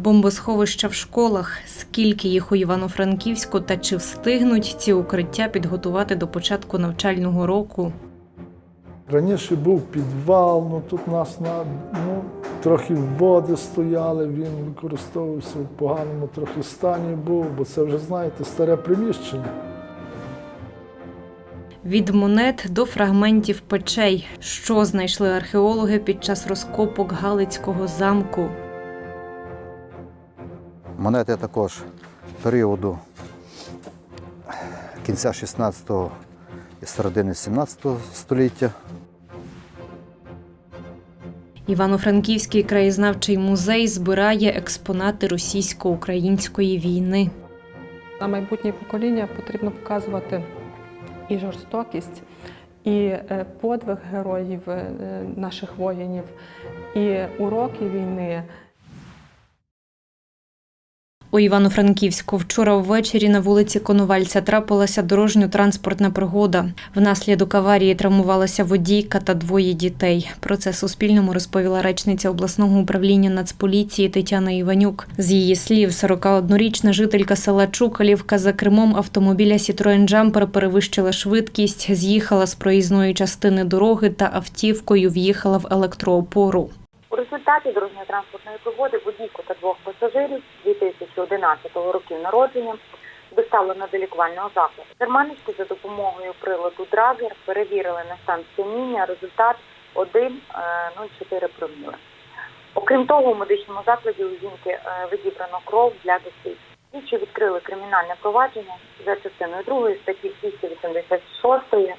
Бомбосховища в школах, скільки їх у Івано-Франківську та чи встигнуть ці укриття підготувати до початку навчального року. Раніше був підвал, ну тут нас на, ну, трохи води стояли, він використовувався в поганому трохи стані був, бо це вже, знаєте, старе приміщення. Від монет до фрагментів печей, що знайшли археологи під час розкопок Галицького замку. Монети також періоду кінця 16-го і середини 17 століття. Івано-Франківський краєзнавчий музей збирає експонати російсько-української війни. На майбутнє покоління потрібно показувати і жорстокість, і е, подвиг героїв е, наших воїнів, і уроки війни. У Івано-Франківську вчора ввечері на вулиці Коновальця трапилася дорожньо-транспортна пригода. Внаслідок аварії травмувалася водійка та двоє дітей. Про це Суспільному розповіла речниця обласного управління Нацполіції Тетяна Іванюк. З її слів, 41-річна жителька села Чукалівка за кермом автомобіля Citroen Jumper перевищила швидкість, з'їхала з проїзної частини дороги та автівкою в'їхала в електроопору. У результаті дорожньо-транспортної пригоди водійку та двох пасажирів 2011 років народження доставлено до лікувального закладу. Керманички за допомогою приладу Драгер перевірили на стан сп'яніння. Результат 1,04 проміли. Окрім того, у медичному закладі у жінки е, відібрано кров для досліджень. Слідчі відкрили кримінальне провадження за частиною 2 статті 286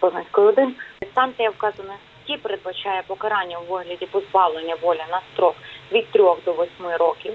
Позначкою 1. Санкція вказаної статті передбачає покарання у вигляді позбавлення волі на строк від 3 до 8 років,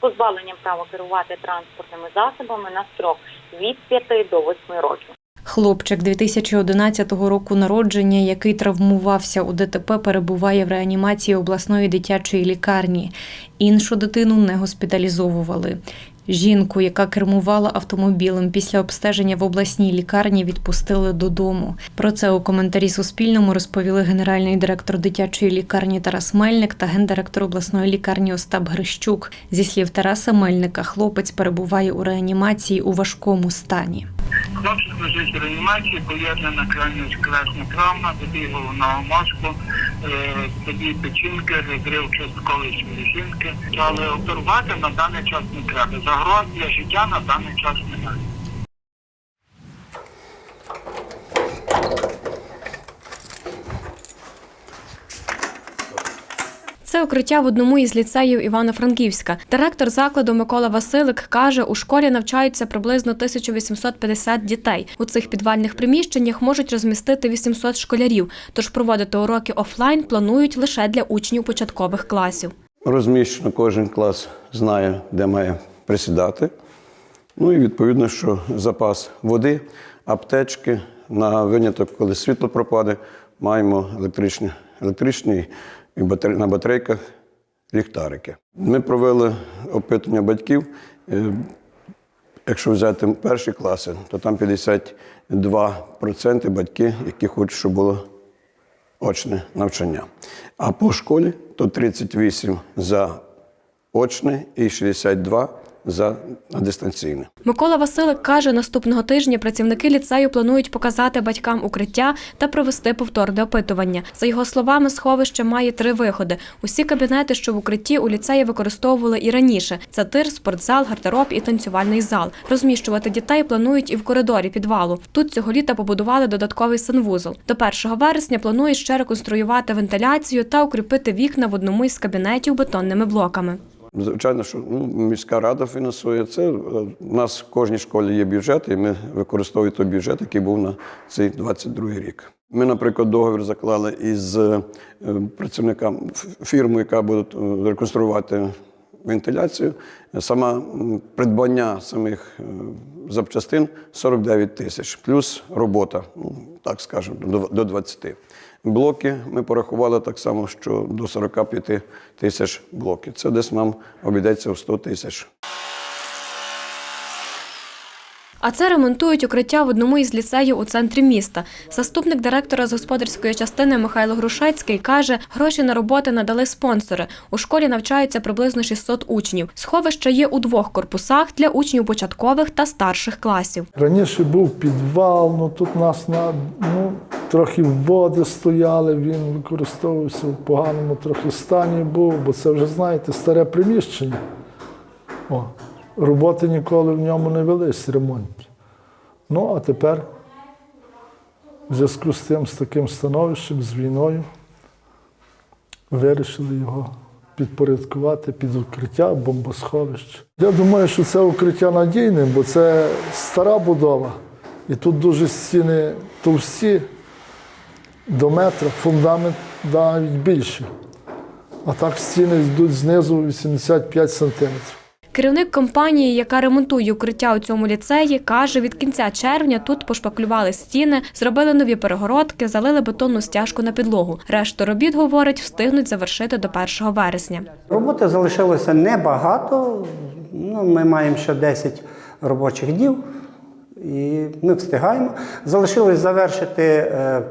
позбавленням права керувати транспортними засобами на строк від 5 до 8 років. Хлопчик 2011 року народження, який травмувався у ДТП, перебуває в реанімації обласної дитячої лікарні. Іншу дитину не госпіталізовували. Жінку, яка кермувала автомобілем після обстеження в обласній лікарні, відпустили додому. Про це у коментарі Суспільному розповіли генеральний директор дитячої лікарні Тарас Мельник та гендиректор обласної лікарні Остап Грищук. Зі слів Тараса Мельника, хлопець перебуває у реанімації у важкому стані. Хлопчик лежить в реанімації, поєднана крайньоскелетна травма, забій головного мозку, е, забій печінки, розрив часткової шпилечінки. Але оперувати на даний час не треба. Загроз для життя на даний час немає. Це укриття в одному із ліцеїв Івано-Франківська. Директор закладу Микола Василик каже, у школі навчаються приблизно 1850 дітей. У цих підвальних приміщеннях можуть розмістити 800 школярів, тож проводити уроки офлайн планують лише для учнів початкових класів. Розміщено, кожен клас знає, де має присідати. Ну і відповідно, що запас води, аптечки на виняток, коли світло пропаде, маємо електричні, електричні і батаре- на батарейках ліхтарики. Ми провели опитування батьків. Е, Якщо взяти перші класи, то там 52% батьки, які хочуть, щоб було очне навчання. А по школі то 38 за очне і 62 за дистанційне. Микола Василик каже, наступного тижня працівники ліцею планують показати батькам укриття та провести повторне опитування. За його словами, сховище має три виходи. Усі кабінети, що в укритті у ліцеї використовували і раніше: це тир, спортзал, гардероб і танцювальний зал. Розміщувати дітей планують і в коридорі підвалу. Тут цього літа побудували додатковий санвузол. До 1 вересня планують ще реконструювати вентиляцію та укріпити вікна в одному із кабінетів бетонними блоками. Звичайно, що ну, міська рада фінансує це. Е, У нас в кожній школі є бюджет, і ми використовуємо той бюджет, який був на цей 22 рік. Ми, наприклад, договір заклали із е, працівниками ф- яка буде е, реконструювати вентиляцію. Сама придбання самих е, запчастин 49 тисяч, плюс робота, ну, так скажемо, до 20. Блоки ми порахували так само, що до 45 тисяч блоків. Це десь нам обійдеться в 100 тисяч. А це ремонтують укриття в одному із ліцеїв у центрі міста. Заступник директора з господарської частини Михайло Грушецький каже, гроші на роботи надали спонсори. У школі навчаються приблизно 600 учнів. Сховище є у двох корпусах для учнів початкових та старших класів. Раніше був підвал, ну тут нас на, ну, трохи води стояли, він використовувався в поганому трохи стані був, бо це вже, знаєте, старе приміщення. О, роботи ніколи в ньому не велись, ремонтні. Ну, а тепер, в зв'язку з тим, з таким становищем, з війною, вирішили його підпорядкувати під укриття, бомбосховище. Я думаю, що це укриття надійне, бо це стара будова. І тут дуже стіни товсті до метра, фундамент навіть більше. А так стіни йдуть знизу 85 сантиметрів. Керівник компанії, яка ремонтує укриття у цьому ліцеї, каже, від кінця червня тут пошпаклювали стіни, зробили нові перегородки, залили бетонну стяжку на підлогу. Решту робіт, говорить, встигнуть завершити до 1 вересня. Роботи залишилося небагато. Ну, ми маємо ще 10 робочих днів. І ми встигаємо. Залишилось завершити, е,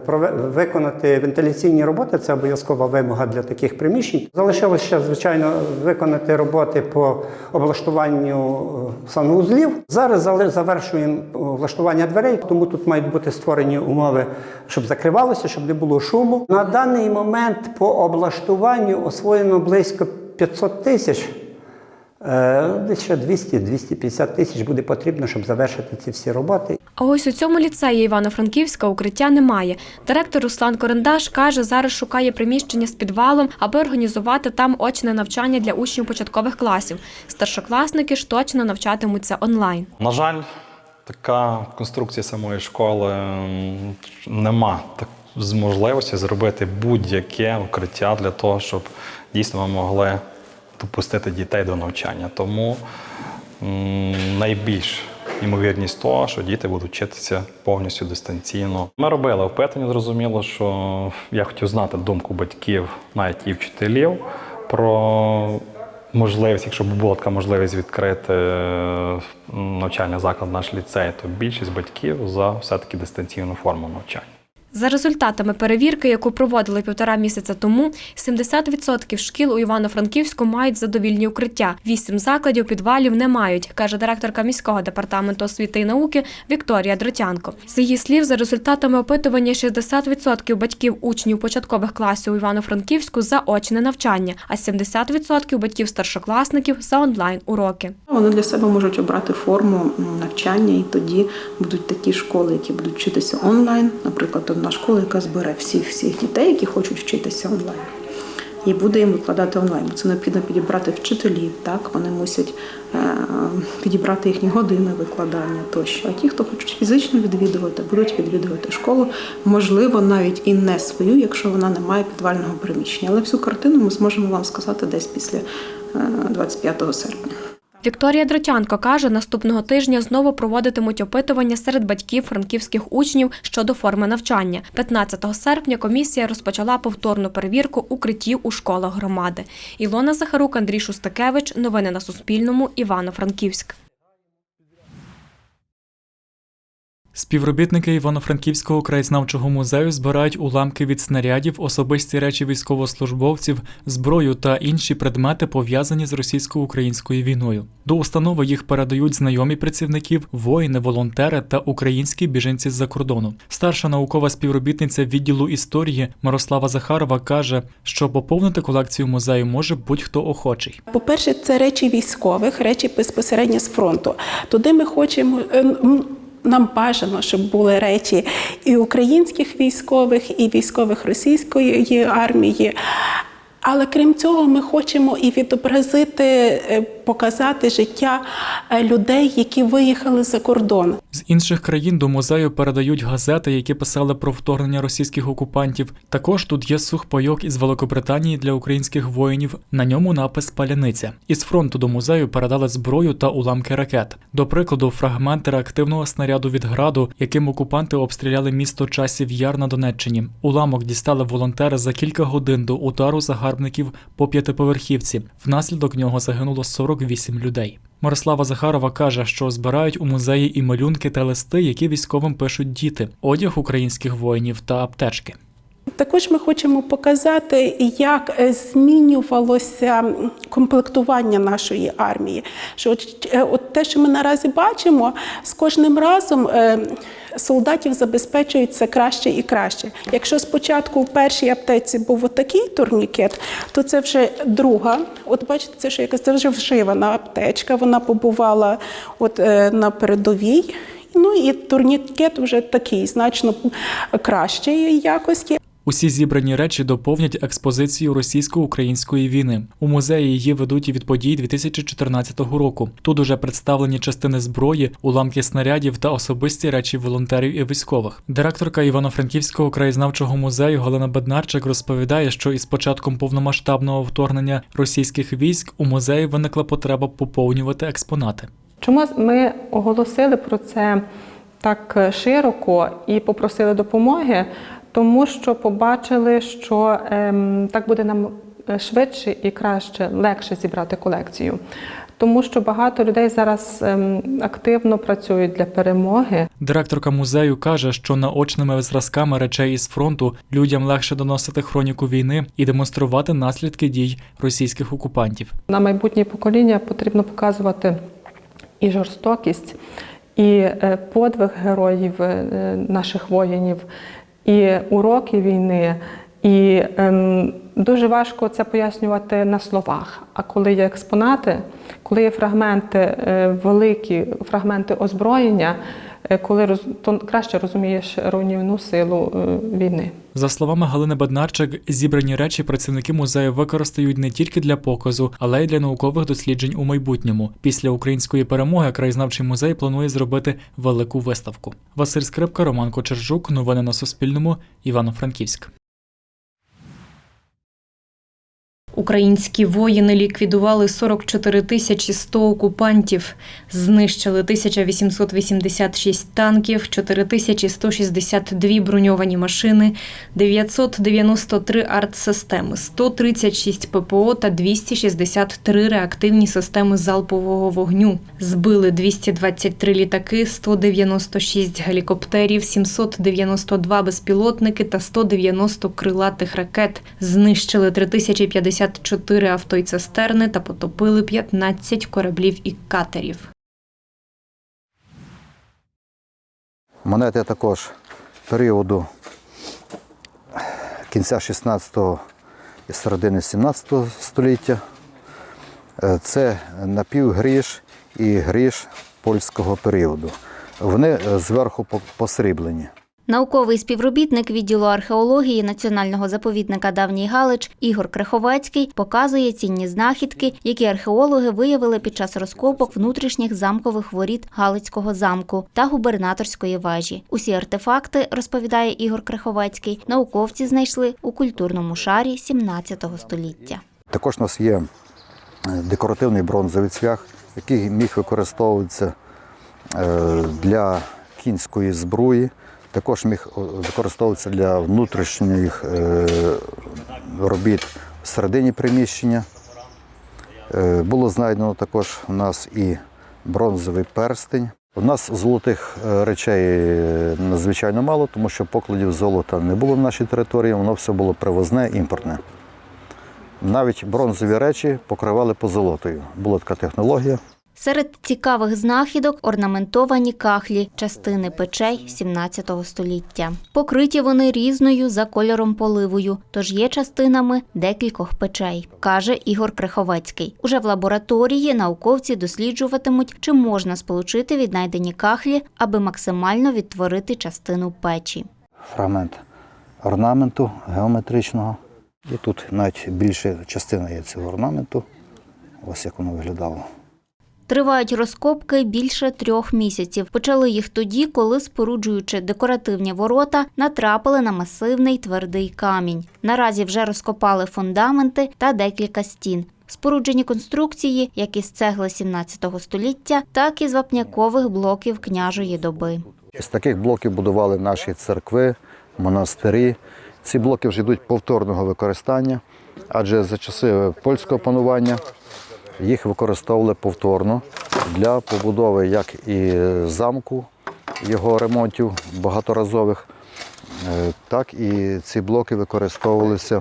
виконати вентиляційні роботи, це обов'язкова вимога для таких приміщень. Залишилось ще, звичайно, виконати роботи по облаштуванню е, санвузлів. Зараз завершуємо влаштування дверей, тому тут мають бути створені умови, щоб закривалося, щоб не було шуму. На даний момент по облаштуванню освоєно близько 500 тисяч. Е, Десь ще 200-250 тисяч буде потрібно, щоб завершити ці всі роботи. А ось у цьому ліцеї Івано-Франківська укриття немає. Директор Руслан Корендаш каже, зараз шукає приміщення з підвалом, аби організувати там очне навчання для учнів початкових класів. Старшокласники ж точно навчатимуться онлайн. На жаль, така конструкція самої школи нема так з можливості зробити будь-яке укриття для того, щоб дійсно ми могли допустити дітей до навчання. Тому найбільш ймовірність того, що діти будуть вчитися повністю дистанційно. Ми робили опитування, зрозуміло, що я хотів знати думку батьків, навіть і вчителів, про можливість, якщо б була така можливість відкрити навчальний заклад, наш ліцей, то більшість батьків за все-таки дистанційну форму навчання. За результатами перевірки, яку проводили півтора місяця тому, 70% шкіл у Івано-Франківську мають задовільні укриття. Вісім закладів підвалів не мають, каже директорка міського департаменту освіти і науки Вікторія Дротянко. З її слів, за результатами опитування 60% батьків учнів початкових класів у Івано-Франківську за очне навчання, а 70% батьків старшокласників за онлайн уроки. Вони для себе можуть обрати форму навчання, і тоді будуть такі школи, які будуть вчитися онлайн. Наприклад, одна школа, яка збере всіх всіх дітей, які хочуть вчитися онлайн. І буде їм викладати онлайн. Це необхідно підібрати вчителів, так вони мусять е, підібрати їхні години викладання тощо. А ті, хто хочуть фізично відвідувати, будуть відвідувати школу, можливо, навіть і не свою, якщо вона не має підвального приміщення. Але всю картину ми зможемо вам сказати десь після е, 25 серпня. Вікторія Дротянко каже, наступного тижня знову проводитимуть опитування серед батьків франківських учнів щодо форми навчання. 15 серпня комісія розпочала повторну перевірку укриттів у школах громади. Ілона Захарук, Андрій Шустакевич. Новини на Суспільному. Івано-Франківськ. Співробітники Івано-Франківського краєзнавчого музею збирають уламки від снарядів, особисті речі військовослужбовців, зброю та інші предмети, пов'язані з російсько-українською війною. До установи їх передають знайомі працівників, воїни, волонтери та українські біженці з-за кордону. Старша наукова співробітниця відділу історії Мирослава Захарова каже, що поповнити колекцію музею може будь-хто охочий. По-перше, це речі військових, речі безпосередньо з фронту. Туди ми хочемо. Нам бажано, щоб були речі і українських військових, і військових російської армії. Але крім цього, ми хочемо і відобразити, е, показати життя е, людей, які виїхали за кордон. З інших країн до музею передають газети, які писали про вторгнення російських окупантів. Також тут є сухпайок із Великобританії для українських воїнів. На ньому напис Паляниця. Із фронту до музею передали зброю та уламки ракет. До прикладу, фрагменти реактивного снаряду від граду, яким окупанти обстріляли місто часів Яр на Донеччині. Уламок дістали волонтери за кілька годин до удару загарбників по п'ятиповерхівці. Внаслідок нього загинуло 48 людей. Мирослава Захарова каже, що збирають у музеї і малюнки та листи, які військовим пишуть діти, одяг українських воїнів та аптечки. Також ми хочемо показати, як е, змінювалося комплектування нашої армії. Що от, е, от те, що ми наразі бачимо, з кожним разом солдатів забезпечується краще і краще. Якщо спочатку в першій аптеці був отакий турнікет, то це вже друга. От бачите, це що якась це вже вживана аптечка. Вона побувала от е, на передовій. Ну і турнікет вже такий, значно кращої якості. Усі зібрані речі доповнять експозицію російсько-української війни. У музеї її ведуть від подій 2014 року. Тут уже представлені частини зброї, уламки снарядів та особисті речі волонтерів і військових. Директорка Івано-Франківського краєзнавчого музею Галина Беднарчик розповідає, що із початком повномасштабного вторгнення російських військ у музеї виникла потреба поповнювати експонати. Чому ми оголосили про це так широко і попросили допомоги? Тому що побачили, що ем, так буде нам е, швидше і краще, легше зібрати колекцію. Тому що багато людей зараз ем, активно працюють для перемоги. Директорка музею каже, що наочними зразками речей із фронту людям легше доносити хроніку війни і демонструвати наслідки дій російських окупантів. На майбутнє покоління потрібно показувати і жорстокість, і е, подвиг героїв е, наших воїнів, і уроки війни. І ем, дуже важко це пояснювати на словах. А коли є експонати, коли є фрагменти, е, великі фрагменти озброєння, е, коли роз, то краще розумієш руйнівну силу е, війни. За словами Галини Баднарчик, зібрані речі працівники музею використають не тільки для показу, але й для наукових досліджень у майбутньому. Після української перемоги краєзнавчий музей планує зробити велику виставку. Василь Скрипка, Роман Кочержук. Новини на Суспільному. Івано-Франківськ. Українські воїни ліквідували 44 тисячі 100 окупантів, знищили 1886 танків, 4162 броньовані машини, 993 артсистеми, 136 ППО та 263 реактивні системи залпового вогню. Збили 223 літаки, 196 гелікоптерів, 792 безпілотники та 190 крилатих ракет. Знищили 3054 авто й цистерни та потопили 15 кораблів і катерів. Монети також періоду кінця 16-го і середини 17 століття. Е, Це напівгріш і гріш польського періоду. Вони е, зверху посріблені. Науковий співробітник відділу археології Національного заповідника Давній Галич Ігор Криховецький показує цінні знахідки, які археологи виявили під час розкопок внутрішніх замкових воріт Галицького замку та губернаторської вежі. Усі артефакти, розповідає Ігор Криховецький, науковці знайшли у культурному шарі 17 століття. Також у нас є е, декоративний бронзовий цвях, який міг використовуватися е, для кінської зброї, також міг використовуватися для внутрішніх е, робіт всередині приміщення. Е, Було знайдено також у нас і бронзовий перстень. У нас золотих е, речей е, надзвичайно мало, тому що покладів золота не було в нашій території, воно все було привозне, імпортне. Навіть бронзові речі покривали позолотою. Була така технологія. Серед цікавих знахідок орнаментовані кахлі, частини печей 17 століття. Покриті вони різною за кольором поливою, тож є частинами декількох печей, каже Ігор Криховецький. Уже в лабораторії науковці досліджуватимуть, чи можна сполучити віднайдені кахлі, аби максимально відтворити частину печі. Фрагмент орнаменту геометричного. І тут навіть більша частина є цього орнаменту. Ось як воно виглядало. Тривають розкопки більше трьох місяців. Почали їх тоді, коли, споруджуючи декоративні ворота, натрапили на масивний твердий камінь. Наразі вже розкопали фундаменти та декілька стін. Споруджені конструкції, як із цегли 17 століття, так і з вапнякових блоків княжої доби. З таких блоків будували наші церкви, монастирі. Ці блоки вже йдуть повторного використання, адже за часи польського панування їх використовували повторно для побудови як і замку, його ремонтів багаторазових, е, так і ці блоки використовувалися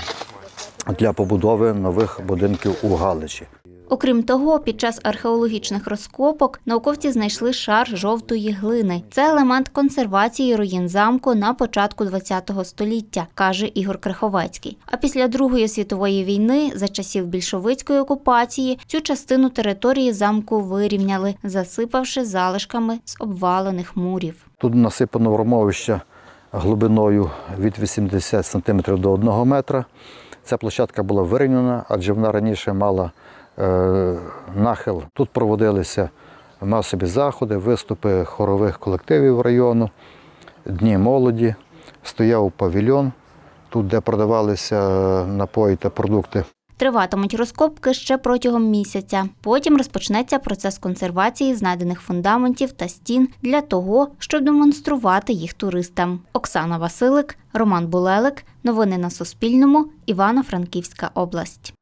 для побудови нових будинків у Галичі. Окрім того, під час археологічних розкопок науковці знайшли шар жовтої глини. Це елемент консервації руїн замку на початку ХХ століття, каже Ігор Криховецький. А після Другої світової війни, за часів більшовицької окупації, цю частину території замку вирівняли, засипавши залишками з обвалених мурів. Тут насипано вромовище глибиною від 80 см до 1 метра. Ця площадка була вирівняна, адже вона раніше мала нахил. Тут проводилися масові заходи, виступи хорових колективів району, дні молоді. Стояв павільйон, тут, де продавалися напої та продукти. Триватимуть розкопки ще протягом місяця. Потім розпочнеться процес консервації знайдених фундаментів та стін для того, щоб демонструвати їх туристам. Оксана Василик, Роман Булелик. Новини на Суспільному. Івано-Франківська область.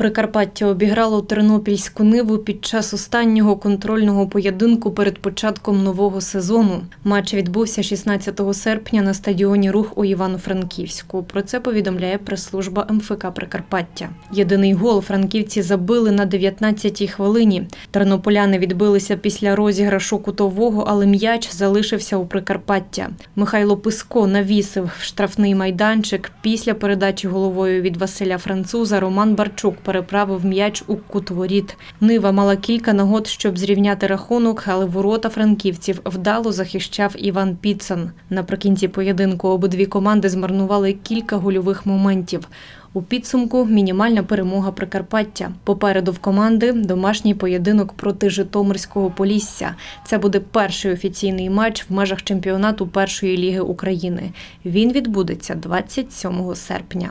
Прикарпаття обіграло Тернопільську ниву під час останнього контрольного поєдинку перед початком нового сезону. Матч відбувся 16 серпня на стадіоні Рух у Івано-Франківську. Про це повідомляє прес-служба МФК Прикарпаття. Єдиний гол франківці забили на 19-й хвилині. Тернополяни відбилися після розіграшу кутового, але м'яч залишився у Прикарпаття. Михайло Писко навісив в штрафний майданчик. Після передачі головою від Василя Француза Роман Барчук переправив м'яч у кут воріт. Нива мала кілька нагод, щоб зрівняти рахунок, але ворота франківців вдало захищав Іван Піцан. Наприкінці поєдинку обидві команди змарнували кілька гольових моментів. У підсумку мінімальна перемога Прикарпаття. Попереду в команди домашній поєдинок проти Житомирського Полісся. Це буде перший офіційний матч в межах чемпіонату першої ліги України. Він відбудеться 27 серпня.